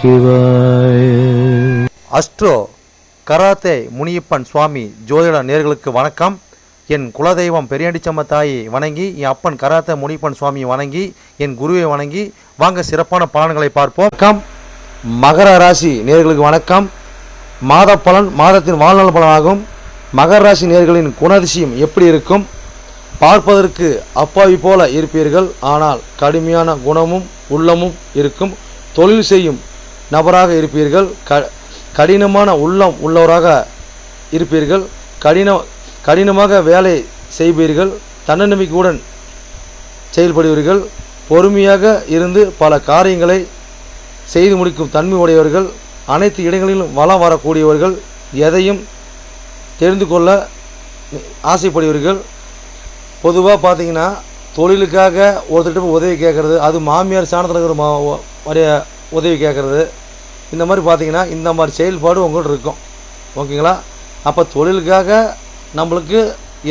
சிவாய. Astro karate Muniyappan சுவாமி ஜோதிட நேர்களுக்கு வணக்கம். என் குலதெய்வம் பெரியாண்டிச்சம்ம தாயை வணங்கி என் அப்பன் கராத்தே முனியப்பன் சுவாமியை வணங்கி என் குருவை வணங்கி வாங்க சிறப்பான பலன்களை பார்ப்போம். வணக்கம். மகர ராசி நேர்களுக்கு வணக்கம். மாத பலன் மாதத்தின் வாழ்நாள் பலனாகும். மகர ராசி நேர்களின் குணதிசயம் எப்படி இருக்கும்? பார்ப்பதற்கு அப்பாவி போல இருப்பீர்கள். ஆனால் கடுமையான குணமும் உள்ளமும் இருக்கும். தொழில் செய்யும் நபராக இருப்பீர்கள். க கடினமான உள்ளம் உள்ளவராக இருப்பீர்கள். கடின கடினமாக வேலை செய்வீர்கள் தன்னம்பிக்கையுடன் செயல்படுவீர்கள். பொறுமையாக இருந்து பல காரியங்களை செய்து முடிக்கும் தன்மை உடையவர்கள் அனைத்து இடங்களிலும் வளம் வரக்கூடியவர்கள் எதையும் தெரிந்து கொள்ள ஆசைப்படுவீர்கள். பொதுவாக பார்த்தீங்கன்னா தொழிலுக்காக ஒருத்தர்கிட்ட உதவி கேட்குறது அது மாமியார் சாணத்தில் இருக்கிற மா உதவி கேட்குறது. இந்த மாதிரி பார்த்தீங்கன்னா இந்த மாதிரி செயல்பாடு உங்கள்கிட்ட இருக்கும். ஓகேங்களா? அப்போ தொழிலுக்காக நம்மளுக்கு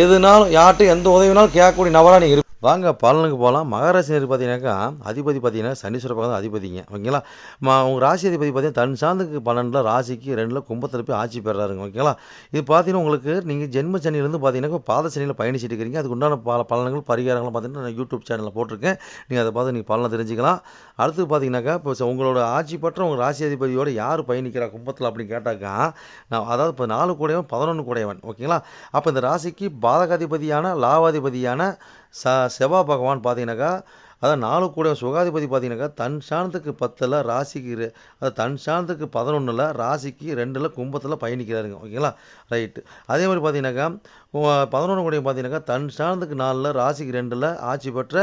எதுனாலும் யார்கிட்ட எந்த உதவினாலும் கேட்கக்கூடிய நபராக நீங்கள் வாங்க பலனுக்கு போகலாம் மகராசினர் பார்த்தீங்கன்னாக்கா அதிபதி பார்த்தீங்கன்னா சனீஸ்வர பக்கம் அதிபதிங்க. ஓகேங்களா? மா உங்கள் ராசி அதிபதி பார்த்தீங்கன்னா தன் சார்ந்துக்கு பன்னெண்டில் ராசிக்கு ரெண்டில் கும்பத்தில் போய் ஆட்சி பெறாருங்க. ஓகேங்களா? இது பார்த்தீங்கன்னா உங்களுக்கு நீங்கள் ஜென்ம சனியிலேருந்து பார்த்தீங்கன்னா பாத சனியில் பயணிச்சிட்டு இருக்கிறீங்க அதுக்கு உண்டான பல பலன்கள் பரிகாரங்கள் பார்த்தீங்கன்னா நான் யூடியூப் சேனலில் போட்டிருக்கேன். நீங்கள் அதை பார்த்து நீங்கள் பலனை தெரிஞ்சுக்கலாம். அடுத்து பார்த்தீங்கன்னாக்கா இப்போ உங்களோட ஆட்சி பற்ற உங்கள் ராசி அதிபதியோடு யார் பயணிக்கிறா கும்பத்தில் அப்படின்னு கேட்டாக்கா நான் அதாவது இப்போ நாலு கூடையவன் பதினொன்று கூடையவன். ஓகேங்களா? அப்போ இந்த ராசிக்கு பாதகாதிபதியான லாவாதிபதியான ச செவ்வாய் பகவான் பார்த்தீங்கன்னாக்கா அதான் நாலு கூட சுகாதிபதி பார்த்தீங்கன்னாக்கா தன் சாணத்துக்கு பத்தில் ராசிக்கு அதாவது தன் சாணத்துக்கு பதினொன்றில் ராசிக்கு ரெண்டில் கும்பத்தில் பயணிக்கிறாருங்க. ஓகேங்களா? ரைட்டு அதே மாதிரி பார்த்தீங்கன்னாக்கா பதினொன்று கூட பார்த்தீங்கன்னாக்கா தன் சாணத்துக்கு நாலில் ராசிக்கு ரெண்டில் ஆட்சி பெற்ற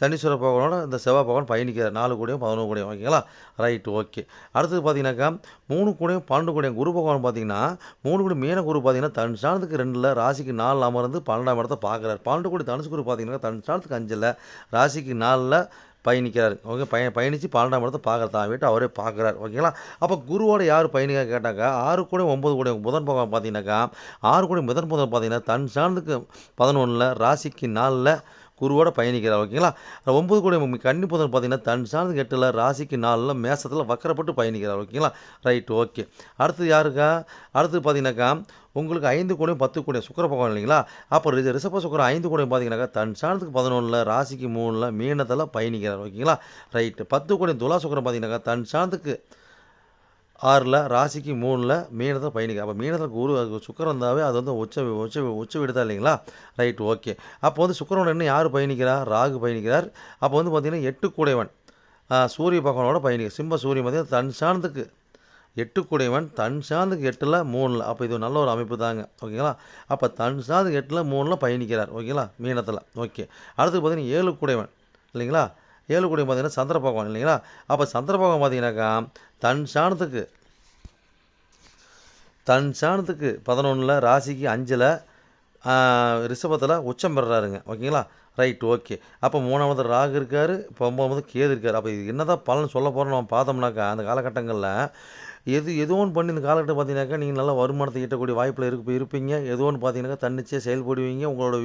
சனீஸ்வர பகவானோட இந்த செவ்வாய் பகவான் பயணிக்கிறார். நாலு கூடையும் பதினொன்று கூடையும். ஓகேங்களா? ரைட்டு ஓகே அடுத்தது பார்த்தீங்கன்னாக்கா மூணு கூடையும் பன்னெண்டு கூடையும் குரு பகவான் பார்த்தீங்கன்னா மூணு கூடி மீன குரு பார்த்தீங்கன்னா தன் ஸ்தானத்துக்கு ரெண்டில் ராசிக்கு நாலில் அமர்ந்து பன்னெண்டாம் இடத்த பார்க்குறாரு. பன்னெண்டு கோடி தனுசு குரு பார்த்தீங்கன்னா தன் ஸ்தானத்துக்கு அஞ்சில் ராசிக்கு நாலில் பயணிக்கிறார். ஓகே பய பயணித்து பன்னெண்டாம் இடத்தை பார்க்குற தான் வீட்டு அவரே பார்க்குறாரு. ஓகேங்களா? அப்போ குருவோட யார் பயணிக்க கேட்டாக்கா ஆறு கூட ஒம்பது கூட புதன் பகவான் பார்த்தீங்கன்னாக்கா ஆறு கூட முதன் புதன் பார்த்தீங்கன்னா தன் ஸ்தானத்துக்கு பதினொன்றில் ராசிக்கு நாலில் குருவோட பயணிக்கிறார் ஓகேங்களா? ஒம்பது கூட கன்னி புதன் பார்த்தீங்கன்னா தன் சார்ந்து கெட்டில் ராசிக்கு நாளில் மேசத்தில் வக்கரப்பட்டு பயணிக்கிறார் ஓகேங்களா? Right okay. அடுத்து யாருக்கா? அடுத்து பார்த்தீங்கன்னாக்கா உங்களுக்கு ஐந்து கோடியும் பத்து கோடியும் சுக்கர பகவான் இல்லைங்களா? அப்போ ரிச ரிஷப சுக்கரம் ஐந்து கோடியும் பார்த்தீங்கன்னாக்கா தன் சாணத்துக்கு பதினொன்றில் ராசிக்கு மூணில் மீனத்தில் பயணிக்கிறார் ஓகேங்களா? ரைட்டு. பத்து கோடியும் துலா சுக்கரம் பார்த்தீங்கன்னாக்கா தன் சாணத்துக்கு ஆறில் ராசிக்கு மூணில் மீனத்தை பயணிக்க. அப்போ மீனத்தில் குரு அது சுக்கரம் இருந்தாவே அது வந்து உச்ச உச்ச உச்ச விடுதா இல்லைங்களா? ரைட் ஓகே அப்போ வந்து சுக்கரனோட இன்னும் யார் பயணிக்கிறார் ராகு பயணிக்கிறார். அப்போ வந்து பார்த்திங்கன்னா எட்டு கூடைவன். சூரிய பகவானோட பயணிக்க சிம்ம சூரியன் பார்த்தீங்கன்னா தன் சாணத்துக்கு எட்டு கூடையவன் தன் சாந்துக்கு எட்டில் மூணில். அப்போ இது நல்ல ஒரு அமைப்பு தாங்க ஓகேங்களா? அப்போ தன் சாந்துக்கு எட்டில் மூணில் பயணிக்கிறார். ஓகேங்களா? மீனத்தில். ஓகே அடுத்து பார்த்தீங்கன்னா ஏழு கூடையவன் இல்லைங்களா? ஏழு கூடையவன் பார்த்தீங்கன்னா சந்திர பகவான் இல்லைங்களா? அப்போ சந்திர பகவான் பார்த்தீங்கன்னாக்கா தன் சாணத்துக்கு தன் சாணத்துக்கு பதினொன்றில் ராசிக்கு அஞ்சில் ரிஷபத்தில் உச்சம் பெறுறாருங்க ஓகேங்களா? Right okay. அப்போ மூணாவது ராகு இருக்கார் இப்போ ஒன்பதாவது கேது இருக்கார். அப்போ இது என்னதான் பலன் சொல்ல போகிறோம் நம்ம பார்த்தோம்னாக்கா அந்த காலகட்டங்களில் எது எது ஒன்று பண்ணி இந்த காலகட்டம் பார்த்தீங்கன்னாக்கா நீங்கள் நல்ல வருமானத்தை ஈட்டக்கூடிய வாய்ப்பில் இருப்ப இருப்பீங்க. எது ஒன்று பார்த்தீங்கன்னாக்கா தன்னிச்சையாக செயல்படுவீங்க. உங்களோட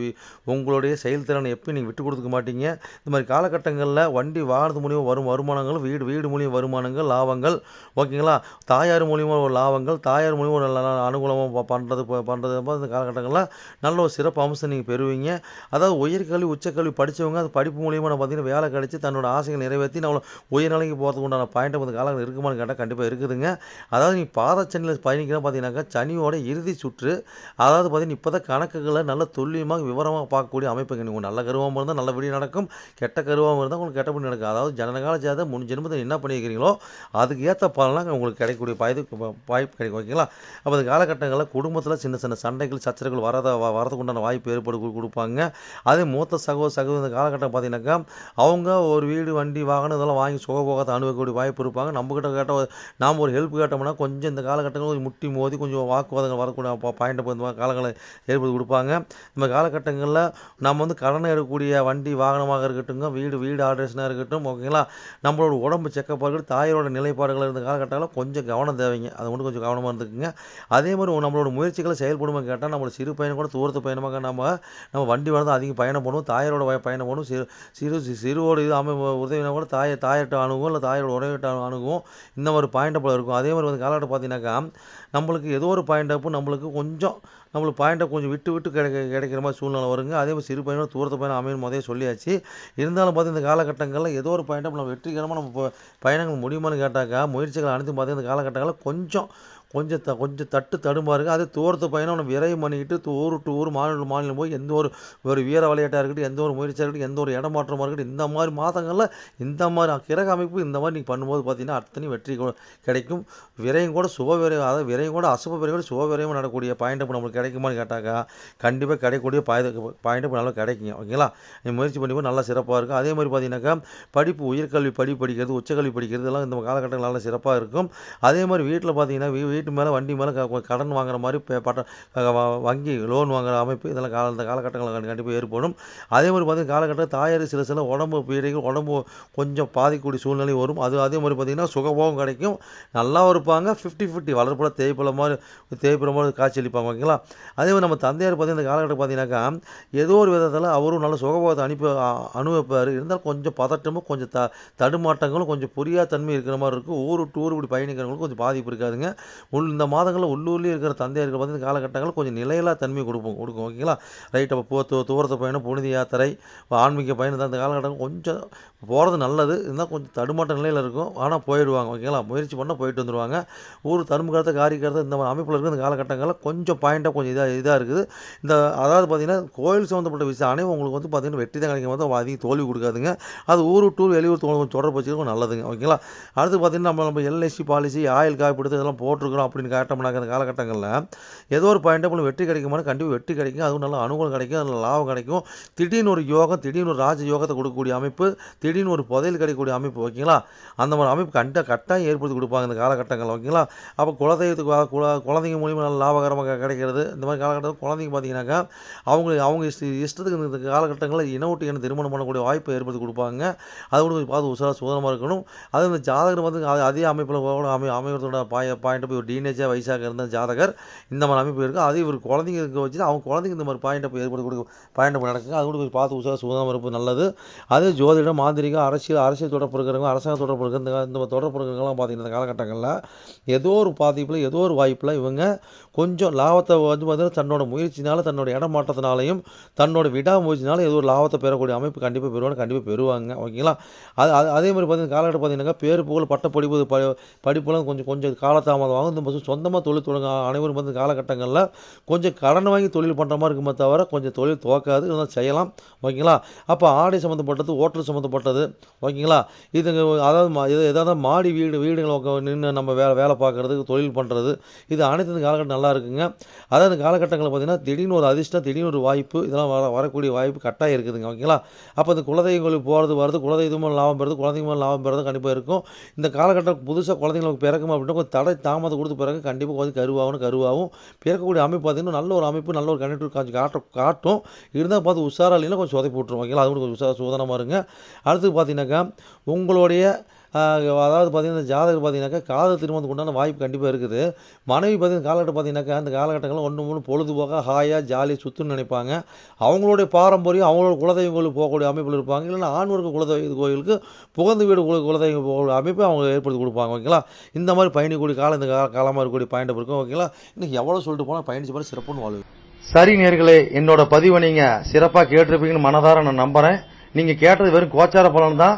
உங்களுடைய செயல்திறனை எப்பயும் நீங்கள் விட்டு கொடுத்துக்க மாட்டீங்க. இந்த மாதிரி காலகட்டங்களில் வண்டி வாகனத்து மூலியமாக வரும் வருமானங்கள் வீடு வீடு மூலியம் வருமானங்கள் லாபங்கள். ஓகேங்களா? தாயார் மூலியமாக ஒரு லாபங்கள் தாயார் மூலியமாக ஒரு நல்ல அனுகூலமாக பண்ணுறது பண்ணுறது இந்த காலகட்டங்களில் நல்ல ஒரு சிறப்பு அம்சம் நீங்கள் பெறுவீங்க. அதாவது உயர்கல்வி உச்சக்கல்வி படித்தவங்க அது படிப்பு மூலியமாக நான் பார்த்தீங்கன்னா வேலை கிடச்சி தன்னோட ஆசைகள் நிறைவேற்றி நம்மளை உயர்நிலைக்கு போகிறதுக்கு உண்டான பாயிண்ட் வந்து காலங்கள் இருக்குமான்னு கேட்டால் கண்டிப்பாக இருக்குதுங்க. அதாவது நீ பாதச்சனியில் பயணிக்கிறோம் பார்த்தீங்கன்னாக்கா சனியோட இறுதி சுற்று அதாவது பார்த்தீங்கன்னா இப்போ தான் கணக்குகளை நல்ல துல்லியமாக விவரமாக பார்க்கக்கூடிய அமைப்புங்க நீங்கள் நல்ல கருவாமல் இருந்தால் நல்லபடி நடக்கும் கெட்ட கருவாமல் இருந்தால் உங்களுக்கு கெட்டபடி நடக்கும். அதாவது ஜனகால ஜாத முன் ஜென்மத்தில் என்ன பண்ணியிருக்கிறீங்களோ அதுக்கு ஏற்ற பலனாக உங்களுக்கு கிடைக்கக்கூடிய வாய்ப்பு வாய்ப்பு கிடைக்கும். ஓகேங்களா? அப்போ அந்த காலகட்டங்களில் குடும்பத்தில் சின்ன சின்ன சண்டைகள் சச்சரவுகள் வரத வ- வாய்ப்பு ஏற்படு கொடுப்பாங்க. அதே மூத்த சகோ சகோ இந்த காலகட்டம் பார்த்தீங்கன்னாக்கா அவங்க ஒரு வீடு வண்டி வாகனம் இதெல்லாம் வாங்கி சுகபோகத்தை அனுபவிக்கக்கூடிய வாய்ப்பு இருப்பாங்க. நம்மக்கிட்ட கேட்ட நாம் ஒரு ஹெல்ப் கேட்டோம்னா கொஞ்சம் இந்த காலகட்டங்களில் முட்டி மோதி கொஞ்சம் வாக்குவாதங்கள் வரக்கூடிய பாயிண்ட்டை பாயிண்ட் இந்த மாதிரி காலங்களை ஏற்படுத்தி கொடுப்பாங்க. இந்த காலகட்டங்களில் நம்ம வந்து கடனை எடுக்கக்கூடிய வண்டி வாகனமாக இருக்கட்டுங்க வீடு வீடு ஆல்ட்ரேஷனாக இருக்கட்டும் ஓகேங்களா? நம்மளோட உடம்பு செக்கப்பாக இருக்கட்டும் தாயோட நிலைப்பாடுகள் இருந்த காலகட்டங்களில் கொஞ்சம் கவனம் தேவைங்க. அதை மட்டும் கொஞ்சம் கவனமாக இருந்துக்குங்க. அதே மாதிரி நம்மளோட முயற்சிகளை செயல்படுமா கேட்டால் நம்மளோட சிறு பயணம் கூட தூரத்து பயணமாக நம்ம நம்ம வண்டி வளர்ந்து அதிகம் பயணம் பண்ணுவோம். தாயாரோட பயணம் பண்ணுவோம். சிறு சிறு சிறுவோட இது அமை உதவினா கூட தாயை தாயிட்ட அணுகும் இல்லை தாயோட உறவிட்ட அணுகும் இந்த மாதிரி பாயிண்ட் போல இருக்கும். அதே மாதிரி வந்து காலகட்டம் பார்த்தீங்கன்னாக்கா நம்மளுக்கு ஏதோ ஒரு பாயிண்ட் அப்போ நம்மளுக்கு கொஞ்சம் நம்மளுக்கு பாயிண்ட்டை கொஞ்சம் விட்டு விட்டு கிடைக்க கிடைக்கிற மாதிரி சூழ்நிலை வருங்க. அதே மாதிரி சிறு பயணம் தூரத்து பயணம் அமையும் முதலே சொல்லியாச்சு. இருந்தாலும் பார்த்து இந்த காலகட்டங்களில் ஏதோ ஒரு பாயிண்ட்டை நம்ம வெற்றிகரமாக நம்ம பயணங்கள் முடியுமான்னு கேட்டாக்கா முயற்சிகள் அனைத்தும் பார்த்து இந்த காலகட்டங்களில் கொஞ்சம் கொஞ்சம் த கொஞ்சம் தட்டு தடுமாறுங்க. அது தூரத்து பயணம். நம்ம விரைவு பண்ணிக்கிட்டு ஊர் டு ஊர் மாநிலம் மாநிலம் போய் எந்த ஒரு ஒரு வீர விளையாட்டாக இருக்கட்டும் எந்த ஒரு முயற்சியாக இருக்கட்டும் எந்த ஒரு இடமாற்றமாக இருக்கட்டும் இந்த மாதிரி மாதங்களில் இந்த மாதிரி கிரக அமைப்பு இந்த மாதிரி நீங்கள் பண்ணும்போது பார்த்தீங்கன்னா அத்தனையும் வெற்றி கிடைக்கும். விரையும் கூட சுப விரைவு அதாவது விரையும் கூட அசுப விரைவு கூட சுப விரையும் நடக்கூடிய பாயிண்ட் இப்போ நம்மளுக்கு கிடைக்குமான்னு கேட்டாக்கா கண்டிப்பாக கிடைக்கக்கூடிய பாய் பாயிண்ட் இப்போ நல்லா கிடைக்குங்க. ஓகேங்களா? நீங்கள் முயற்சி பண்ணி நல்லா சிறப்பாக இருக்கும். அதே மாதிரி பார்த்தீங்கன்னாக்கா படிப்பு உயர்கல்வி படி படிக்கிறது உச்சக்கல்வி படிக்கிறது எல்லாம் இந்த காலகட்டங்கள் நல்லா சிறப்பாக இருக்கும். அதே மாதிரி வீட்டில் பார்த்தீங்கன்னா வீ வீட்டு மேலே வண்டி மேலே கடன் வாங்குற மாதிரி பட்ட வ- வங்கி லோன் வாங்குற அமைப்பு இதெல்லாம் கால இந்த காலகட்டங்களில் கண்டிப்பாக ஏற்படும். அதே மாதிரி பார்த்தீங்கன்னா காலகட்டத்தில் தாயார் சில சில உடம்பு பீடைகள் உடம்பு கொஞ்சம் பாதிக்கக்கூடிய சூழ்நிலை வரும். அது அதே மாதிரி பார்த்தீங்கன்னா சுகபோகம் கிடைக்கும். நல்லா இருப்பாங்க. ஃபிஃப்டி ஃபிஃப்டி வளர்ப்புல தேய்ப்புல மாதிரி தேய்ப்புற மாதிரி காட்சியளிப்பாங்க ஓகேங்களா? அதே மாதிரி நம்ம தந்தையார் பார்த்தீங்கன்னா இந்த காலகட்டம் பார்த்தீங்கன்னாக்கா ஏதோ ஒரு விதத்தில் அவரும் நல்ல சுகபோகத்தை அனுப்பி அனுபவிப்பார். இருந்தாலும் கொஞ்சம் பதட்டமும் கொஞ்சம் த தடுமாட்டங்களும் கொஞ்சம் புரியாத தன்மை இருக்கிற மாதிரி இருக்கும். ஊர் டூர் இப்படி பயணிக்கிறவங்களுக்கு கொஞ்சம் பாதிப்பு இருக்காதுங்க. உள் இந்த மாதங்களில் உள்ளூர்லேயே இருக்கிற தந்தையர்கள் வந்து இந்த காலகட்டங்களில் கொஞ்சம் நிலையில்லா தன்மை கொடுப்போம் கொடுக்கும் ஓகேங்களா ரைட் அப்போ போ தூரத்து பயணம் புனித யாத்திரை ஆன்மீக பயணம் தான் இந்த காலகட்டம் கொஞ்சம் போகிறது நல்லது இருந்தால் கொஞ்சம் தடுமாட்ட நிலையில் இருக்கும் ஆனால் போயிடுவாங்க ஓகேங்களா முயற்சி பண்ணால் போயிட்டு வந்துடுவாங்க ஊர் தரும்புகரத்தை காரிக்கிறத இந்த மாதிரி அமைப்பில் இருக்கிற இந்த காலகட்டங்களில் கொஞ்சம் பாயிண்ட்டாக கொஞ்சம் இதாக இதாக இருக்குது. இந்த அதாவது பார்த்தீங்கன்னா கோயில் சம்மந்தப்பட்ட விஷயம் அனைவரும் உங்களுக்கு வந்து பார்த்தீங்கன்னா வெற்றி தான் கிடைக்கும் போது தோல்வி கொடுக்காதுங்க. அது ஊர் டூர் வெளியூர் தொடர்பு வச்சுருக்கோம் நல்லதுங்க ஓகேங்களா அடுத்து பார்த்தீங்கன்னா நம்ம நம்ம எல்ஐசி பாலிசி ஆயில் காப்பீடு இதெல்லாம் போட்டிருக்கிறோம். அப்படின்னு கேட்டோம்னாக்க அந்த காலகட்டங்களில். ஏதோ ஒரு பாயிண்ட் உங்களுக்கு வெற்றி கிடைக்குமானு கண்டிப்பாக வெற்றி கிடைக்கும். அதுவும் நல்ல அனுகூலம் கிடைக்கும். நல்ல லாபம் கிடைக்கும். திடீர்னு ஒரு யோகம் திடீர்னு ஒரு ராஜ யோகத்தை கொடுக்கக்கூடிய அமைப்பு திடீர்னு ஒரு புதையில் கிடைக்கக்கூடிய அமைப்பு ஓகேங்களா? அந்த மாதிரி அமைப்பு கண்ட கட்டாயம் ஏற்படுத்தி கொடுப்பாங்க இந்த காலகட்டங்கள் ஓகேங்களா? அப்போ குலதெய்வத்துக்கு குல குழந்தைங்க மூலியமாக நல்ல லாபகரமாக கிடைக்கிறது. இந்த மாதிரி காலகட்டத்தில் குழந்தைங்க பார்த்தீங்கன்னாக்கா அவங்க அவங்க இஷ்ட இஷ்டத்துக்கு இந்த காலகட்டங்களில் இன என திருமணம் பண்ணக்கூடிய வாய்ப்பை ஏற்படுத்தி கொடுப்பாங்க. அது கூட கொஞ்சம் பார்த்து உசார சுதனமாக இருக்கணும். அது இந்த ஜாதகர் வந்து அதே அமைப்பில் அமை அமைகிறதோட பாய பாயிண்ட் போய் ஒரு டீனேஜாக வயசாக இருந்த ஜாதகர் இந்த மாதிரி அமைப்பு இருக்குது அது இவர் குழந்தைங்க இருக்க வச்சு அவங்க குழந்தைங்க இந்த மாதிரி பாயிண்ட் ஏற்படுத்தி கொடுக்க பாயிண்ட் நடக்குது நடக்குங்க. அது கூட கொஞ்சம் பார்த்து உசாக சுதனமாக இருப்பு நல்லது. அது ஜோதிடம் மாந்திரிகம் அரசியல் அரசியல் தொடர்பு இருக்கிறவங்க அரசாங்க தொடர்பு இருக்கிற இந்த தொடர்பு இருக்கிறவங்களாம் பார்த்தீங்கன்னா இந்த காலகட்டங்களில் ஏதோ ஒரு பாதிப்பில் ஏதோ ஒரு வாய்ப்பில் இவங்க கொஞ்சம் லாபத்தை வந்து பார்த்தீங்கன்னா தன்னோட முயற்சினால தன்னோட இடமாற்றத்தினாலையும் தன்னோட விடாமுயற்சினால ஏதோ ஒரு லாபத்தை பெறக்கூடிய அமைப்பு கண்டிப்பாக பெறுவாங்க கண்டிப்பாக பெறுவாங்க. ஓகேங்களா? அது அதே மாதிரி பார்த்தீங்கன்னா காலகட்டம் பார்த்தீங்கன்னா பேர் புகழ் பட்ட படிப்பு படிப்புலாம் கொஞ்சம் கொஞ்சம் காலதாமதம் ஆகும். இந்த சொந்தமாக தொழில் தொடங்க அனைவரும் வந்து காலகட்டங்களில் கொஞ்சம் கடன் வாங்கி தொழில் பண்ணுற மாதிரி இருக்குமே தவிர கொஞ்சம் தொழில் துவக்காது இருந்தாலும் செய்யலாம். ஓகேங்களா? அப்போ ஆடை சம்மந்தப்பட்டது ஓட்டல் சம்மந்தப்பட்டது ஓகேங்களா? இதுங்க அதாவது இது எதாவது மாடி வீடு வீடுகள் நின்று நம்ம வேலை வேலை பார்க்குறதுக்கு தொழில் பண்ணுறது இது அனைத்து இந்த காலகட்டம் நல்லா இருக்குங்க. அதாவது இந்த காலகட்டங்களில் பார்த்தீங்கன்னா திடீர்னு ஒரு அதிர்ஷ்டம் திடீர்னு ஒரு வாய்ப்பு இதெல்லாம் வர வரக்கூடிய வாய்ப்பு கட்டாயம் இருக்குதுங்க. ஓகேங்களா? அப்போ இந்த குலதெய்வங்களுக்கு போகிறது வருது குலதெய்வமும் லாபம் பெறுது குழந்தைங்களும் லாபம் பெறுறது கண்டிப்பாக இருக்கும். இந்த காலகட்டம் புதுசாக குழந்தைங்களுக்கு பிறக்கும் அப்படின்னா கொஞ்சம் தடை தாமதம் கொடுத்த பிறகு கண்டிப்பாக வந்து கருவாகணும் கருவாகும். பிறக்கக்கூடிய அமைப்பு பார்த்தீங்கன்னா நல்ல ஒரு அமைப்பு நல்ல ஒரு கனெக்டிவ் காட்சி காட்ட காட்டும். இருந்தால் பார்த்து உஷாரா இல்லைன்னா கொஞ்சம் சொதை விட்ருவோம் ஓகேங்களா? அது கொஞ்சம் உஷார சோதனமாக இருங்க. அடுத்து பார்த்தீங்கன்னாக்கா உங்களுடைய அதாவது பார்த்தீங்கன்னா இந்த ஜாதகர் பார்த்தீங்கன்னாக்கா காதல் திருமணத்துக்கு உண்டான வாய்ப்பு கண்டிப்பாக இருக்குது. மனைவி பார்த்தீங்கன்னா காலகட்டம் பார்த்திங்கனாக்கா அந்த காலகட்டங்களில் ஒன்று மூணு பொழுதுபோக்காக ஹாயாக ஜாலியாக சுற்றுன்னு நினைப்பாங்க. அவங்களுடைய பாரம்பரியம் அவங்களோட குலதெய்வம் கோயிலுக்கு போகக்கூடிய அமைப்பில் இருப்பாங்க. இல்லைன்னா ஆண்வர்க்கு குலதெய்வ கோயிலுக்கு புகழ்ந்து வீடு குல குலதெய்வ போகக்கூடிய அமைப்பை அவங்க ஏற்படுத்தி கொடுப்பாங்க. ஓகேங்களா? இந்த மாதிரி பயணிக்கூடிய காலம் இந்த கால காலமாக இருக்கக்கூடிய பாயிண்ட் இருக்கும். ஓகேங்களா? இன்னைக்கு எவ்வளோ சொல்லிட்டு போனால் பயணிச்சு போனால் சிறப்புன்னு வாழ்வு. சரி நேர்களே என்னோட பதிவை நீங்கள் சிறப்பாக கேட்டிருப்பீங்கன்னு மனதார நான் நம்புகிறேன் நீங்கள் கேட்டது வெறும் கோச்சார பலன் தான்.